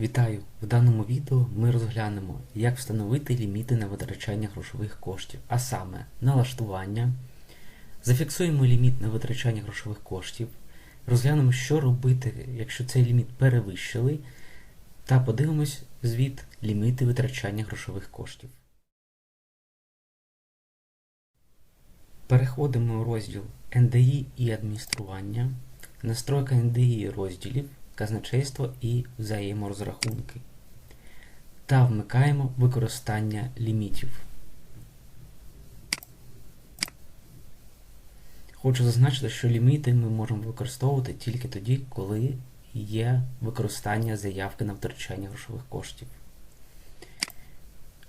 Вітаю! В даному відео ми розглянемо, як встановити ліміти на витрачання грошових коштів, а саме налаштування, зафіксуємо ліміт на витрачання грошових коштів, розглянемо, що робити, якщо цей ліміт перевищили, та подивимось звіт ліміти витрачання грошових коштів. Переходимо у розділ НДІ і адміністрування, настройка НДІ розділів, казначейство і взаєморозрахунки. Та вмикаємо використання лімітів. Хочу зазначити, що ліміти ми можемо використовувати тільки тоді, коли є використання заявки на втрачання грошових коштів.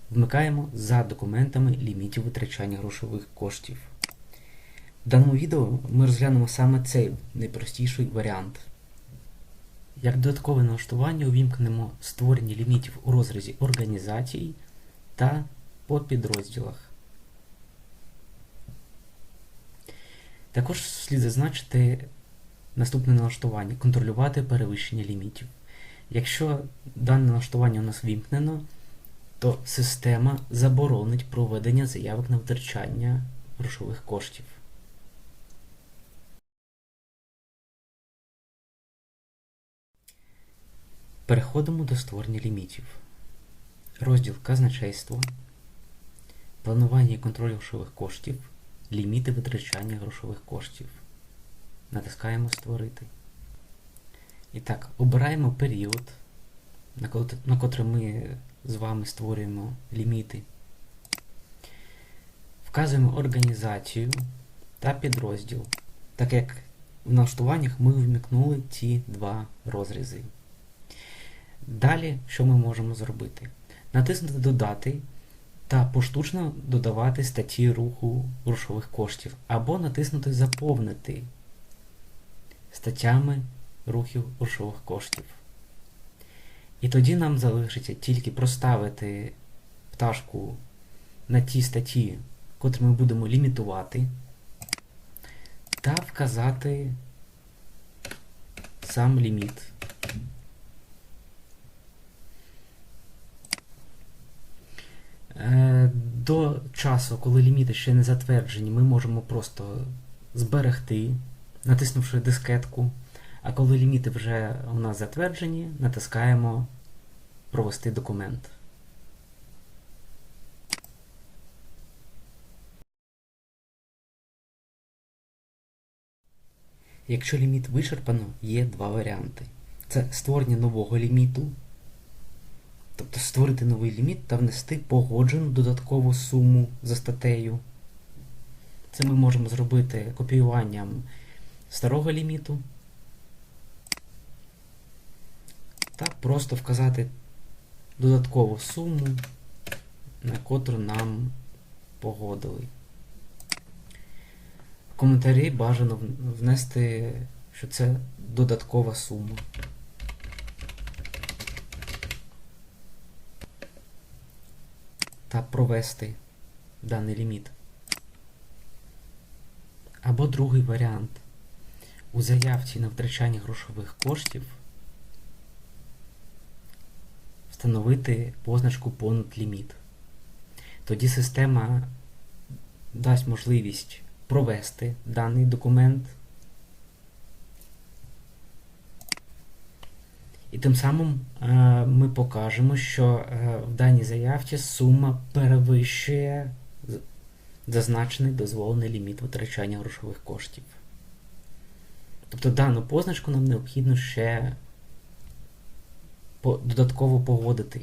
Вмикаємо за документами лімітів витрачання грошових коштів. В даному відео ми розглянемо саме цей найпростіший варіант. Як додаткове налаштування увімкнемо створення лімітів у розрізі організацій та по підрозділах. Також слід зазначити наступне налаштування контролювати перевищення лімітів. Якщо дане налаштування у нас вімкнено, то система заборонить проведення заявок на втрачання грошових коштів. Переходимо до створення лімітів. Розділ казначейство, планування і контроль грошових коштів, ліміти витрачання грошових коштів. Натискаємо Створити. І так, обираємо період, на кот- котрий ми з вами створюємо ліміти. Вказуємо організацію та підрозділ, так як в налаштуваннях ми вмікнули ці два розрізи. Далі, що ми можемо зробити? Натиснути Додати та поштучно додавати статті руху грошових коштів, або натиснути Заповнити статтями рухів грошових коштів. І тоді нам залишиться тільки проставити пташку на ті статті, котрі ми будемо лімітувати, та вказати сам ліміт. До часу, коли ліміти ще не затверджені, ми можемо просто зберегти, натиснувши дискетку. А коли ліміти вже у нас затверджені, натискаємо Провести документ. Якщо ліміт вичерпано, є два варіанти. Це створення нового ліміту, тобто створити новий ліміт та внести погоджену додаткову суму за статтею. Це ми можемо зробити копіюванням старого ліміту. Та просто вказати додаткову суму, на котру нам погодили. В коментарі бажано внести, що це додаткова сума. Та провести даний ліміт. Або другий варіант. У заявці на втрачання грошових коштів встановити позначку понад ліміт. Тоді система дасть можливість провести даний документ. І тим самим е, ми покажемо, що е, в даній заявці сума перевищує зазначений дозволений ліміт витрачання грошових коштів. Тобто дану позначку нам необхідно ще додатково погодити.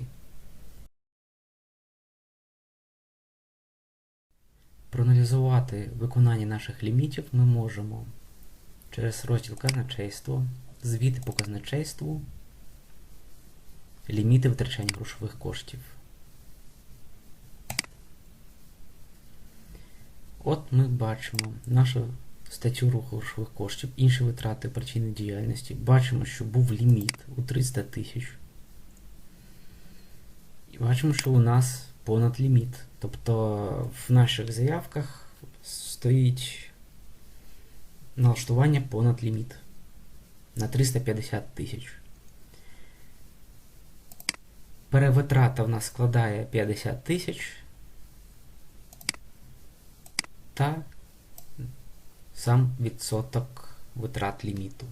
Проаналізувати виконання наших лімітів ми можемо через розділ казначейство, звіти по казначейству, ліміти витрачання грошових коштів. От ми бачимо нашу статтю руху грошових коштів, інші витрати операційної діяльності. Бачимо, що був ліміт у 300 тисяч. І бачимо, що у нас понад ліміт. Тобто в наших заявках стоїть налаштування понад ліміт на 350 тисяч. Перевитрата в нас складає 50 тисяч. Та сам відсоток витрат ліміту.